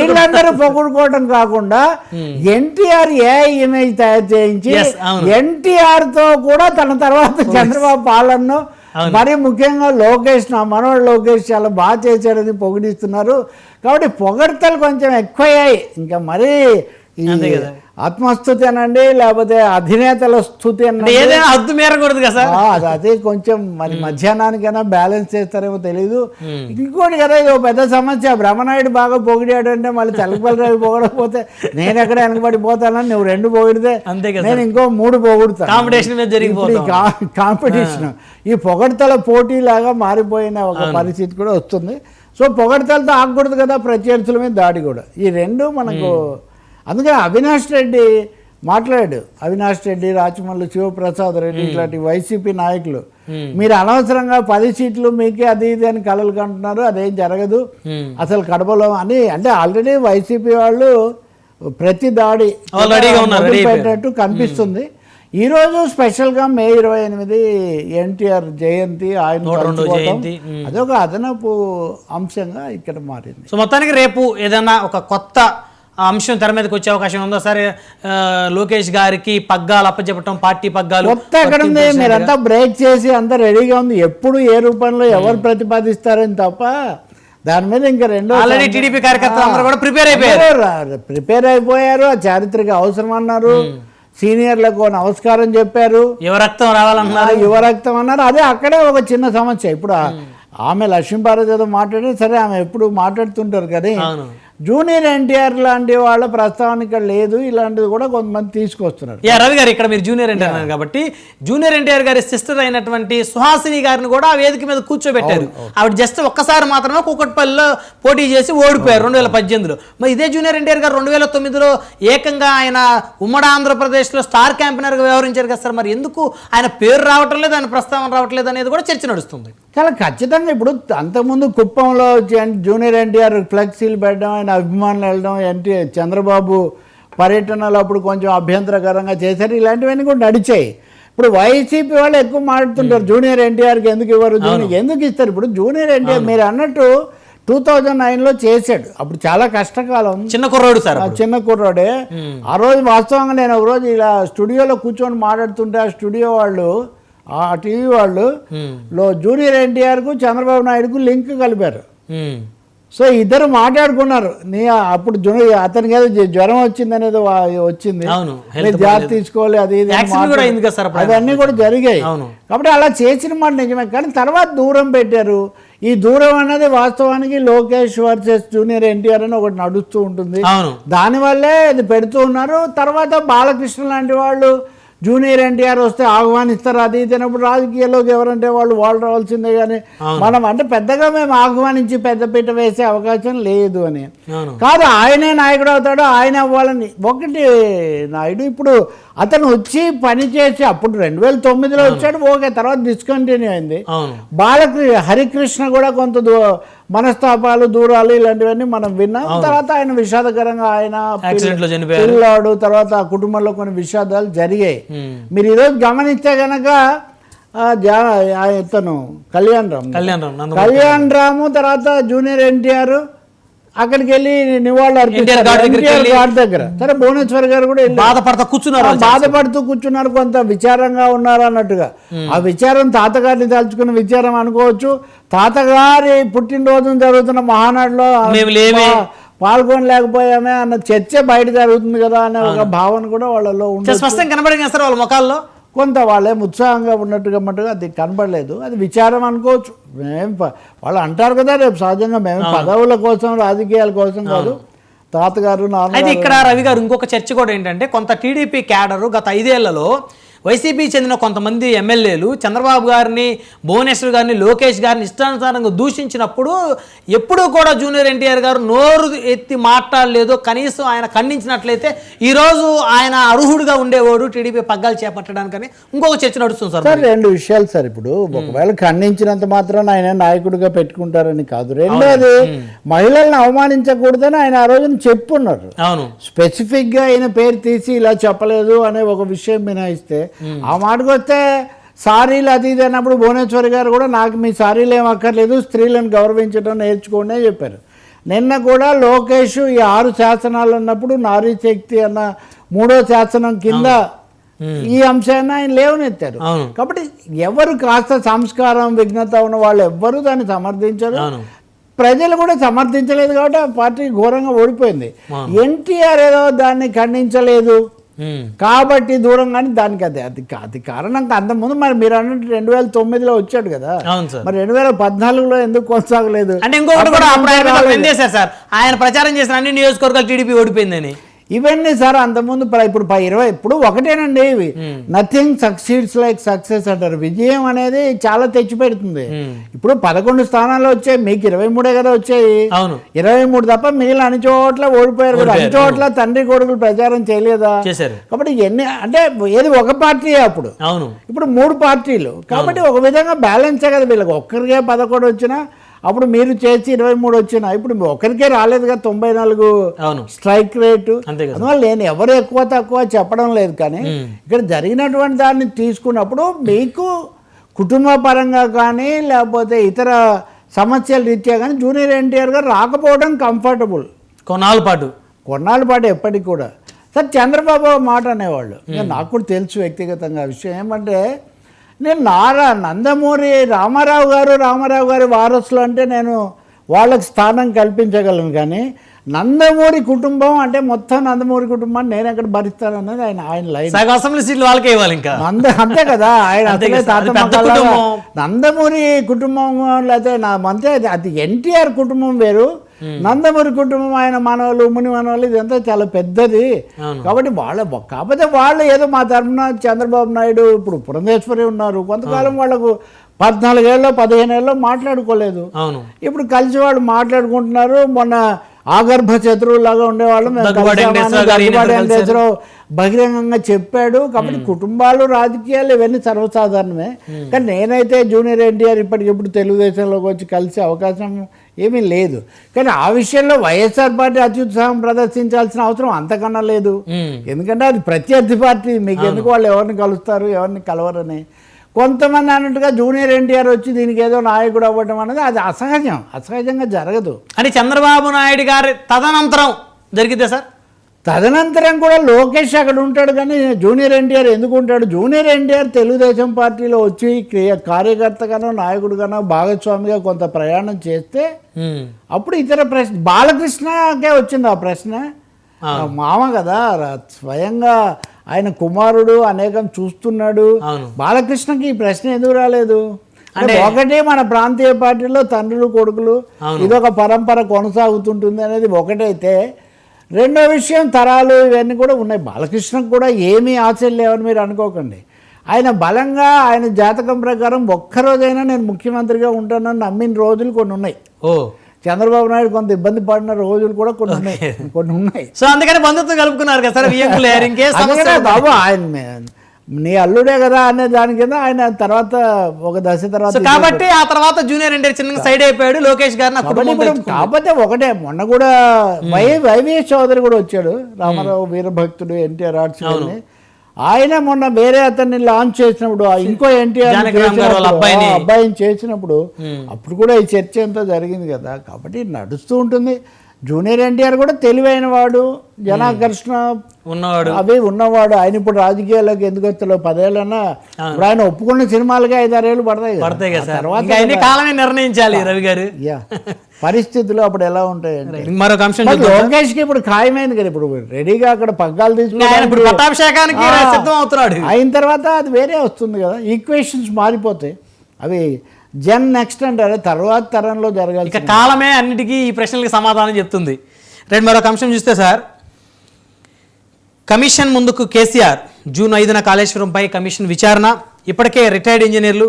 వీళ్ళందరూ పొగుడుకోవడం కాకుండా ఎన్టీఆర్ ఏ ఇమేజ్ తయారు చేయించి. ఎన్టీఆర్తో కూడా తన తర్వాత చంద్రబాబు పాలనను మరి ముఖ్యంగా లోకేష్ నా మనోడు లోకేష్ చాలా బాగా చేశాడని పొగిడిస్తున్నారు. కాబట్టి పొగడ్తలు కొంచెం ఎక్కువయ్యాయి. ఇంకా మరీ ఆత్మస్థుతి అనండి లేకపోతే అధినేతల స్థుతి అనండి. ఏదైనా హద్దు మేరకూడదు కదా సార్? అది కొంచెం మరి మధ్యాహ్నానికైనా బ్యాలెన్స్ చేస్తారేమో తెలియదు ఇంకోటి కదా ఇది పెద్ద సమస్య. బ్రహ్మనాయుడు బాగా పొగిడాడు అంటే మళ్ళీ తెల్లపల్లి పొగడకపోతే నేను ఎక్కడ వెనకబడిపోతానని నువ్వు రెండు పొగిడితే నేను ఇంకో మూడు పొగుడుతాను. కాంపిటీషన్ కాంపిటీషన్ ఈ పొగడతల పోటీలాగా మారిపోయిన ఒక పరిస్థితి కూడా వస్తుంది. సో పొగడతలతో ఆగకూడదు కదా ప్రత్యర్థుల మీద దాడి కూడా. ఈ రెండు మనకు అందుకని అవినాష్ రెడ్డి మాట్లాడాడు. అవినాష్ రెడ్డి రాచమల్లి శివప్రసాద్ రెడ్డి ఇట్లాంటి వైసీపీ నాయకులు. మీరు అనవసరంగా పది సీట్లు మీకే అది ఇది అని కలలు కంటున్నారు అదేం జరగదు. అసలు కడపలో అని అంటే ఆల్రెడీ వైసీపీ వాళ్ళు ప్రతి దాడి. పెట్టినట్టు కనిపిస్తుంది. ఈ రోజు స్పెషల్గా మే ఇరవై ఎనిమిది ఎన్టీఆర్ జయంతి ఆయన. అదొక అదనపు అంశంగా ఇక్కడ మారింది. సో మొత్తానికి రేపు ఏదైనా ఒక కొత్త అంశం తెర మీదకి వచ్చే అవకాశం ఉందా? సరే లోకేష్ గారికి పగ్గాలు అప్పచెప్పటం పార్టీ పగ్గాలు కొత్త ఎక్కడ ఉంది? మీరంతా బ్రేక్ చేసి అంతా రెడీగా ఉంది. ఎప్పుడు ఏ రూపంలో ఎవరు ప్రతిపాదిస్తారని తప్ప దాని మీద ఇంకా రెండో ఆల్రెడీ టీడీపీ కార్యకర్తలు అందరూ కూడా ప్రిపేర్ అయిపోయారు. ప్రిపేర్ అయిపోయారు. ఆ చారిత్రక అవసరం అన్నారు. సీనియర్లకు నమస్కారం చెప్పారు. యువ రక్తం రావాలన్నారు ఆ యువ రక్తం అన్నారు. అదే అక్కడే ఒక చిన్న సమస్య. ఇప్పుడు ఆ- ఆమె లక్ష్మీభారత్ ఏదో మాట్లాడి సరే ఆమె ఎప్పుడు మాట్లాడుతుంటారు కానీ అవును. జూనియర్ ఎన్టీఆర్ లాంటి వాళ్ళ ప్రస్తావన ఇక్కడ లేదు. ఇలాంటిది కూడా కొంతమంది తీసుకొస్తున్నారు. యా రవి గారు ఇక్కడ మీరు జూనియర్ ఎన్టీఆర్ అన్నారు కాబట్టి జూనియర్ ఎన్టీఆర్ గారి సిస్టర్ అయినటువంటి సుహాసిని గారిని కూడా ఆ వేదిక మీద కూర్చోబెట్టారు. ఆవిడ జస్ట్ ఒక్కసారి మాత్రమే కూకట్పల్లిలో పోటీ చేసి ఓడిపోయారు రెండు వేల పద్దెనిమిదిలో. మరి ఇదే జూనియర్ ఎన్టీఆర్ గారు రెండు వేల తొమ్మిదిలో ఏకంగా ఆయన ఉమ్మడి ఆంధ్రప్రదేశ్లో స్టార్ క్యాంపెయినర్గా వ్యవహరించారు కదా సార్. మరి ఎందుకు ఆయన పేరు రావటం లేదు ఆయన ప్రస్తావన రావట్లేదు అనేది కూడా చర్చ నడుస్తుంది. చాలా ఖచ్చితంగా ఇప్పుడు అంతకుముందు కుప్పంలో జన్- జూనియర్ ఎన్టీఆర్ ఫ్లెక్సీలు పెట్టడం ఆయన అభిమానులు వెళ్ళడం ఎన్టీ చంద్రబాబు పర్యటనలు అప్పుడు కొంచెం అభ్యంతరకరంగా చేశారు. ఇలాంటివన్నీ కూడా నడిచాయి. ఇప్పుడు వైసీపీ వాళ్ళు ఎక్కువ మాట్లాడుతుంటారు. జూనియర్ ఎన్టీఆర్కి ఎందుకు ఇవ్వరు? ఎందుకు ఇస్తారు? ఇప్పుడు జూనియర్ ఎన్టీఆర్ మీరు అన్నట్టు టూ థౌజండ్ నైన్లో చేశాడు. అప్పుడు చాలా కష్టకాలం. చిన్న కుర్రోడు సార్ చిన్న కుర్రాడే. ఆ రోజు వాస్తవంగా నేను ఒక రోజు ఇలా స్టూడియోలో కూర్చొని మాట్లాడుతుంటే ఆ స్టూడియో వాళ్ళు ఆ టీవీ వాళ్ళు లో జూనియర్ ఎన్టీఆర్కు చంద్రబాబు నాయుడుకు లింక్ కలిపారు. సో ఇద్దరు మాట్లాడుకున్నారు. నీ అప్పుడు అతనికి ఏదో జ్వ- జ్వరం వచ్చింది. అనేది వచ్చింది జాగ్రత్త తీసుకోవాలి అది అవన్నీ కూడా జరిగాయి. కాబట్టి అలా చేసిన మాట నిజమే కానీ తర్వాత దూరం పెట్టారు. ఈ దూరం అనేది వాస్తవానికి లోకేష్ వర్సెస్ జూనియర్ ఎన్టీఆర్ అని ఒకటి నడుస్తూ ఉంటుంది. దానివల్లే ఇది పెడుతూ ఉన్నారు. తర్వాత బాలకృష్ణ లాంటి వాళ్ళు జూనియర్ ఎన్టీఆర్ వస్తే ఆహ్వానిస్తారు. అది ఇది అన్నప్పుడు రాజకీయాల్లోకి ఎవరంటే వాళ్ళు వాళ్ళు రావాల్సిందే కానీ మనం అంటే పెద్దగా మేము ఆహ్వానించి పెద్దపీట వేసే అవకాశం లేదు అని. కాదు ఆయనే నాయకుడు అవుతాడు ఆయన అవ్వాలని. ఒకటి నాయుడు ఇప్పుడు అతను వచ్చి పని చేసి అప్పుడు రెండు వేల తొమ్మిదిలో వచ్చాడు ఓకే తర్వాత డిస్కంటిన్యూ అయింది. బాలకృష్ణ హరికృష్ణ కూడా కొంత దూ మనస్తాపాలు దూరాలు ఇలాంటివన్నీ మనం విన్నాం. తర్వాత ఆయన విషాదకరంగా ఆయన పిల్లాడు తర్వాత ఆ కుటుంబంలో కొన్ని విషాదాలు జరిగాయి. మీరు ఈరోజు గమనిస్తే గనక ఇతను కళ్యాణ్ రామ్. కళ్యాణ్ రామ్ కళ్యాణ్ రాము తర్వాత జూనియర్ ఎన్టీఆర్ అక్కడికి వెళ్ళి నివాళులు దగ్గర. సరే భువనేశ్వర్ గారు కూడా. బాధపడతా కూర్చున్నారు బాధపడుతూ కూర్చున్నారు కొంత విచారంగా ఉన్నారు అన్నట్టుగా. ఆ విచారం తాతగారిని తలుచుకున్న విచారం అనుకోవచ్చు. తాతగారి పుట్టినరోజున జరుగుతున్న మహానాడులో పాల్గొనలేకపోయామే అన్న చర్చ బయట జరుగుతుంది కదా అనే ఒక భావన కూడా వాళ్ళలో ఉండదు స్పష్టంగా సార్ వాళ్ళ ముఖాల్లో? కొంత వాళ్ళేం ఉత్సాహంగా ఉన్నట్టుగా మట్టుగా అది కనపడలేదు అది విచారం అనుకోవచ్చు. మేము వాళ్ళు అంటారు కదా రేపు సహజంగా మేము పదవుల కోసం రాజకీయాల కోసం కాదు. తాతగారు నాన్న అయితే ఇక్కడ రవి గారు ఇంకొక చర్చ కూడా ఏంటంటే కొంత టీడీపీ క్యాడరు గత ఐదేళ్ళలో వైసీపీ చెందిన కొంతమంది ఎమ్మెల్యేలు చంద్రబాబు గారిని భువనేశ్వర్ గారిని లోకేష్ గారిని ఇష్టానుసారంగా దూషించినప్పుడు ఎప్పుడూ కూడా జూనియర్ ఎన్టీఆర్ గారు నోరు ఎత్తి మాట్లాడలేదు. కనీసం ఆయన ఖండించినట్లయితే ఈరోజు ఆయన అర్హుడుగా ఉండేవాడు టీడీపీ పగ్గాలు చేపట్టడానికని. ఇంకొక చర్చ నడుస్తుంది సార్ సార్ రెండు విషయాలు సార్ ఇప్పుడు. ఒకవేళ ఖండించినంత మాత్రాన ఆయన నాయకుడిగా పెట్టుకుంటారని కాదు. రెండోది మహిళల్ని అవమానించకూడదని ఆయన ఆ రోజున చెప్పున్నారు. అవును. స్పెసిఫిక్గా ఆయన పేరు తీసి ఇలా చెప్పలేదు అనే ఒక విషయం మినహాయిస్తే ఆ మాటకు వస్తే సారీలు అది ఇది అన్నప్పుడు భువనేశ్వరి గారు కూడా నాకు మీ సారీలు ఏం అక్కర్లేదు స్త్రీలను గౌరవించడం నేర్చుకోండి అని చెప్పారు. నిన్న కూడా లోకేష్ ఈ ఆరు శాసనాలు అన్నప్పుడు నారీ శక్తి అన్న మూడో శాసనం కింద ఈ అంశాన్ని ఆయన లేవనెత్తారు. కాబట్టి ఎవరు కాస్త సంస్కారం విఘ్నత ఉన్న వాళ్ళు ఎవ్వరూ దాన్ని సమర్థించరు. ప్రజలు కూడా సమర్థించలేదు కాబట్టి ఆ పార్టీ ఘోరంగా ఓడిపోయింది. ఎన్టీఆర్ ఏదో దాన్ని ఖండించలేదు. ఉమ్. కాబట్టి దూరంగానే దానికి అది అది అది కారణం అంతకుముందు మరి మీరు అన్నట్టు రెండు వేల తొమ్మిదిలో వచ్చాడు కదా. అవును సార్. మరి రెండు వేల పద్నాలుగులో ఎందుకు కొనసాగలేదు? అంటే ఇంకొకటి కూడా సార్. ఆయన ప్రచారం చేసిన అన్ని నియోజకవర్గాలు టీడీపీ ఓడిపోయిందని. ఇవన్నీ సార్ అంతకుముందు ఇప్పుడు ఇరవై ఇప్పుడు ఒకటేనండి ఇవి. నథింగ్ సక్సీడ్స్ లైక్ సక్సెస్ అంటారు. విజయం అనేది చాలా తెచ్చిపెడుతుంది. ఉమ్. ఇప్పుడు పదకొండు స్థానాలు వచ్చాయి మీకు ఇరవై మూడే కదా వచ్చాయి. ఇరవై మూడు తప్ప మిగిలిన అన్ని చోట్ల ఓడిపోయారు కదా. అన్ని చోట్ల తండ్రి కొడుకులు ప్రచారం చేయలేదా? కాబట్టి ఎన్ని అంటే ఏది ఒక పార్టీ అప్పుడు. అవును. ఇప్పుడు మూడు పార్టీలు. కాబట్టి ఒక విధంగా బ్యాలెన్సే కదా. వీళ్ళకి ఒక్కరికే పదకొండు వచ్చినా అప్పుడు మీరు చేసి ఇరవై మూడు వచ్చినా ఇప్పుడు ఒక్కరికే రాలేదు కదా తొంభై నాలుగు అవును. Strike rate. అందువల్ల నేను ఎవరు ఎక్కువ తక్కువ చెప్పడం లేదు కానీ ఇక్కడ జరిగినటువంటి దాన్ని తీసుకున్నప్పుడు మీకు కుటుంబ పరంగా కానీ లేకపోతే ఇతర సమస్యల రీత్యా కానీ జూనియర్ ఎన్టీఆర్ గారు రాకపోవడం కంఫర్టబుల్. కొన్నాళ్ళ పాటు. కొన్నాళ్ళ పాటు ఎప్పటికి కూడా. సార్ చంద్రబాబు మాట అనేవాళ్ళు. నాకు కూడా తెలుసు వ్యక్తిగతంగా విషయం. ఏమంటే నేను నారా నందమూరి రామారావు గారు రామారావు గారి వారసులు అంటే నేను వాళ్ళకి స్థానం కల్పించగలను కానీ నందమూరి కుటుంబం అంటే మొత్తం నందమూరి కుటుంబాన్ని నేను ఎక్కడ భరిస్తానన్నది ఆయన ఆయన లైన్. అసెంబ్లీ సీట్లు వాళ్ళకే ఇవ్వాలి ఇంకా. నంద అంతే కదా ఆయన. నందమూరి కుటుంబం లేకపోతే నా అంతే అది- అది ఎన్టీఆర్ కుటుంబం వేరు. నందమూరి కుటుంబం ఆయన మనవాళ్ళు ముని మనవాళ్ళు ఇదంతా చాలా పెద్దది. కాబట్టి వాళ్ళ కాకపోతే వాళ్ళు ఏదో మా తరఫున చంద్రబాబు నాయుడు ఇప్పుడు పురంధేశ్వరి ఉన్నారు. కొంతకాలం వాళ్ళకు పద్నాలుగేళ్ళు పదిహేను ఏళ్ళు మాట్లాడుకోలేదు ఇప్పుడు కలిసి వాళ్ళు మాట్లాడుకుంటున్నారు. మొన్న ఆగర్భ శత్రువులాగా ఉండేవాళ్ళు. బహిరంగంగా చెప్పాడు కాబట్టి కుటుంబాలు రాజకీయాలు ఇవన్నీ సర్వసాధారణమే. కానీ నేనైతే జూనియర్ ఎన్టీఆర్ ఇప్పటికిప్పుడు తెలుగుదేశంలోకి వచ్చి కలిసే అవకాశం ఏమీ లేదు. కానీ ఆ విషయంలో వైఎస్ఆర్ పార్టీ అత్యుత్సాహం ప్రదర్శించాల్సిన అవసరం అంతకన్నా లేదు. ఎందుకంటే అది ప్రత్యర్థి పార్టీ. మీకు ఎందుకు వాళ్ళు ఎవరిని కలుస్తారు ఎవరిని కలవరని. కొంతమంది అన్నట్టుగా జూనియర్ ఎన్టీఆర్ వచ్చి దీనికి ఏదో నాయకుడు అవ్వడం అనేది అది అసహజం. అసహజంగా జరగదు. అంటే చంద్రబాబు నాయుడు గారి తదనంతరం జరిగితే సార్? తదనంతరం కూడా లోకేష్ అక్కడ ఉంటాడు కానీ జూనియర్ ఎన్టీఆర్ ఎందుకు ఉంటాడు? జూనియర్ ఎన్టీఆర్ తెలుగుదేశం పార్టీలో వచ్చి క్రియ కార్యకర్తగానో నాయకుడుగానో భాగస్వామిగా కొంత ప్రయాణం చేస్తే. అప్పుడు ఇతర ప్రశ్న బాలకృష్ణకే వచ్చింది ఆ ప్రశ్న. మామ కదా స్వయంగా ఆయన కుమారుడు అనేకం చూస్తున్నాడు. బాలకృష్ణకి ఈ ప్రశ్న ఎందుకు రాలేదు? అంటే ఒకటి మన ప్రాంతీయ పార్టీలో తండ్రులు కొడుకులు. ఇదొక పరంపర కొనసాగుతుంటుంది అనేది ఒకటైతే రెండో విషయం తరాలు ఇవన్నీ కూడా ఉన్నాయి. బాలకృష్ణకు కూడా ఏమీ ఆశలు లేవని మీరు అనుకోకండి. ఆయన బలంగా ఆయన జాతకం ప్రకారం ఒక్కరోజైనా నేను ముఖ్యమంత్రిగా ఉంటానని నమ్మిన రోజులు కొన్ని ఉన్నాయి. ఓ. చంద్రబాబు నాయుడు కొంత ఇబ్బంది పడిన రోజులు కూడా కొన్ని ఉన్నాయి. కొన్ని ఉన్నాయి. సో అందుకని బంధుత్వం కలుపుకున్నారు కదా సార్ బాబు ఆయన నీ అల్లుడే కదా అనే దాని కింద ఆయన తర్వాత ఒక దశ తర్వాత కాబట్టి ఆ తర్వాత జూనియర్ ఎన్టీఆర్ చిన్నగా సైడ్ అయిపోయాడు లోకేష్ గారిని ఇప్పుడు కాకపోతే ఒకటే మొన్న కూడా వై వైవిఎస్ చౌదరి కూడా వచ్చాడు రామారావు వీరభక్తుడు ఎన్టీఆర్ ఆర్ట్స్. ఆయన మొన్న వేరే అతన్ని లాంచ్ చేసినప్పుడు ఆ ఇంకో ఎన్టీఆర్ గారు అబ్బాయిని. చేసినప్పుడు అప్పుడు కూడా ఈ చర్చ అంతా జరిగింది కదా. కాబట్టి నడుస్తూ ఉంటుంది. జూనియర్ ఎన్టీఆర్ కూడా తెలివైన వాడు జనాకర్షణ ఉన్నవాడు. అవి ఉన్నవాడు. ఆయన ఇప్పుడు రాజకీయాల్లోకి ఎందుకు వస్తాడో పదేళ్ళన్నా ఇప్పుడు ఆయన ఒప్పుకున్న సినిమాలకి ఐదారేళ్ళు పడతాయి. పడతాయి కదా తర్వాత కాలమే నిర్ణయించాలి రవి గారు. యా. పరిస్థితులు అప్పుడు ఎలా ఉంటాయంటే. మరొక అంశం. లోకేష్కి ఇప్పుడు ఖాయమైంది కదా. ఇప్పుడు రెడీగా అక్కడ పగ్గాలు తీసుకుని సిద్ధం అవుతున్నాడు. అయిన తర్వాత అది వేరే వస్తుంది కదా. ఈక్వేషన్స్ మారిపోతాయి అవి జన్ నెక్స్ట్ అంటారు. తర్వాత తరంలో జరగాలి ఇక కాలమే అన్నిటికీ ఈ ప్రశ్నలకి సమాధానం చెప్తుంది. రెండు మరొక అంశం చూస్తే సార్. కమిషన్ ముందుకు కేసీఆర్. జూన్ ఐదున కాళేశ్వరంపై కమిషన్ విచారణ. ఇప్పటికే రిటైర్డ్ ఇంజనీర్లు